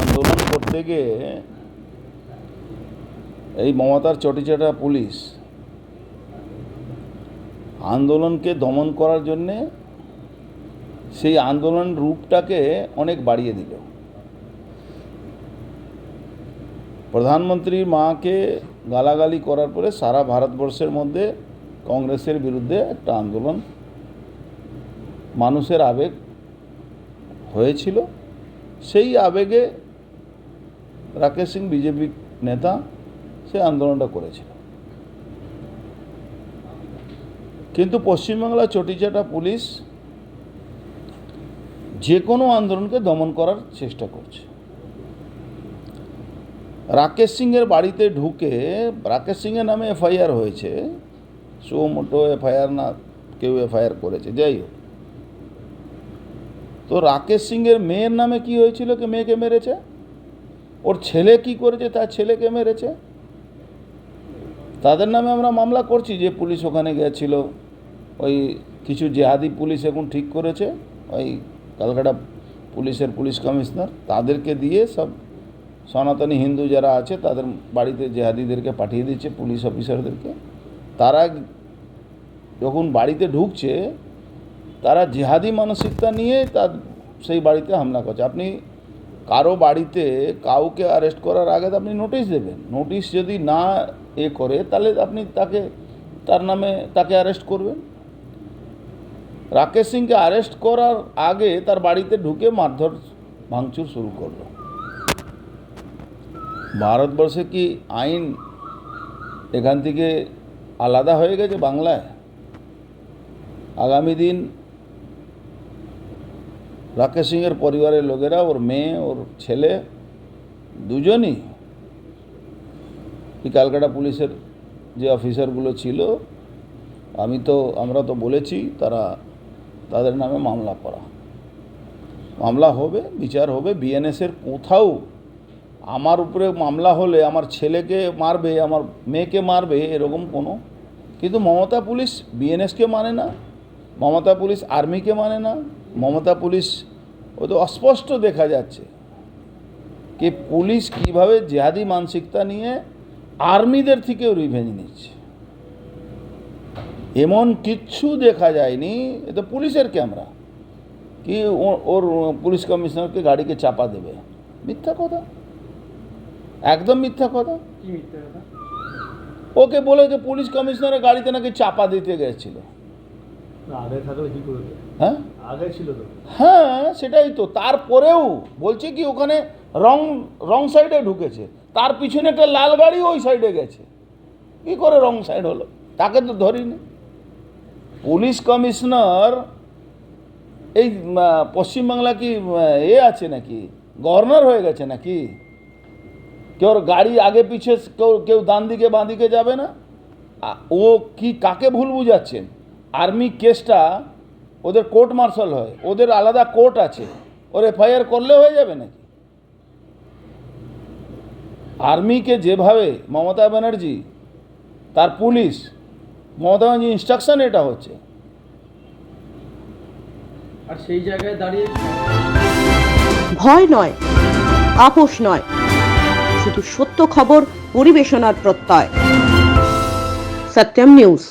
আন্দোলন করতে গিয়ে এই মমতার চটিচাটা পুলিশ আন্দোলনকে দমন করার জন্যে সেই আন্দোলন রূপটাকে অনেক বাড়িয়ে দিল। প্রধানমন্ত্রীর মাকে গালাগালি করার পরে সারা ভারতবর্ষের মধ্যে কংগ্রেসের বিরুদ্ধে একটা আন্দোলন মানুষের আবেগ হয়েছিল। সেই আবেগে রাকেশ সিং বিজেপি নেতা সে আন্দোলনটা করেছিল। কিন্তু পশ্চিমবাংলা চটিচাটা পুলিশ যে কোনো আন্দোলনকে দমন করার চেষ্টা করছে। রাকেশ সিংয়ের বাড়িতে ঢুকে, রাকেশ সিংয়ের নামে এফআইআর হয়েছে সো মোটো এফআইআর না, কেউ এফআইআর করেছে, যাই হোক। তো রাকেশ সিংয়ের মেয়ের নামে কি হয়েছিল কি মেয়েকে মেরেছে? ওর ছেলে কি করেছে? তার ছেলেকে মেরেছে? তাদের নামে আমরা মামলা করছি যে পুলিশ ওখানে গেছিল। ওই কিছু জেহাদি পুলিশ এখন ঠিক করেছে। ওই ক্যালকাটা পুলিশের পুলিশ কমিশনার। তাদেরকে দিয়ে সব সনাতনী হিন্দু যারা আছে, তাদের বাড়িতে জেহাদিদেরকে পাঠিয়ে দিচ্ছে পুলিশ অফিসারদেরকে। তারা যখন বাড়িতে ঢুকছে তারা জেহাদি মানসিকতা নিয়ে তার সেই বাড়িতে হামলা করছে। আপনি কারও বাড়িতে কাউকে অ্যারেস্ট করার আগে আপনি নোটিশ দেবেন। নোটিশ যদি না এ করে, তাহলে আপনি তাকে, তার নামে তাকে অ্যারেস্ট করবেন। রাকেশ সিংকে অ্যারেস্ট করার আগে তার বাড়িতে ঢুকে মারধর, ভাঙচুর শুরু করল। ভারতবর্ষে কি আইন এখান থেকে আলাদা হয়ে গেছে বাংলায়? আগামী দিন রাকেশ সিংয়ের পরিবারের লোকেরা, ওর মেয়ে, ওর ছেলে, দুজনই এই ক্যালকাটা পুলিশের যে অফিসারগুলো ছিল, আমি তো, আমরা তো বলেছি তারা তাদের নামে মামলা করা। মামলা হবে, বিচার হবে বিএনএসের কোথাও আমার উপরে মামলা হলে আমার ছেলেকে মারবে, আমার মেয়েকে মারবে, এরকম কোনো। কিন্তু মমতা পুলিশ বিএনএসকে মানে না, মমতা পুলিশ আর্মিকে মানে না। মমতা পুলিশ ও তো অস্পষ্ট দেখা যাচ্ছে কি পুলিশ কীভাবে জেহাদি মানসিকতা নিয়ে আর্মিদের থেকেও রিভেঞ্জ নিচ্ছে। এমন কিচ্ছু দেখা যায়নি এ তো পুলিশের ক্যামেরা কি ওর পুলিশ কমিশনারকে গাড়িকে চাপা দেবে? মিথ্যা কথা। একদম মিথ্যা কথা। কি মিথ্যে কথা? ওকে বলে যে পুলিশ কমিশনারের গাড়িতে নাকি চাপা দিতে গেছিল আগে থাকলে কি করবে হ্যাঁ? হ্যাঁ সেটাই তো। তারপরেও বলছে কি ওখানে রং রং সাইডে ঢুকেছে। তার পিছনে একটা লাল গাড়ি ওই সাইডে গেছে। কি করে রং সাইড হলো? তাকে তো ধরিনি। পুলিশ কমিশনার এই পশ্চিমবাংলা কি এ আছে নাকি? গভর্নর হয়ে গেছে নাকি? কেউ গাড়ি আগে পিছে কেউ কেউ ডান দিকে বাঁ দিকে যাবে না? ও কি কাকে ভুল বুঝাচ্ছেন? আর্মি কেসটা ওদের কোর্ট মার্শাল হয় ওদের আলাদা কোর্ট আছে। ওর এফআইআর করলে হয়ে যাবে নাকি? আর্মিকে যেভাবে মমতা ব্যানার্জি তার পুলিশ মমতা ব্যানার্জি ইনস্ট্রাকশন এটা হচ্ছে। আর সেই জায়গায় দাঁড়িয়ে ভয় নয় আপোষ নয় শুধু সত্য খবর পরিবেশনার প্রত্যয়। সত্যম নিউজ।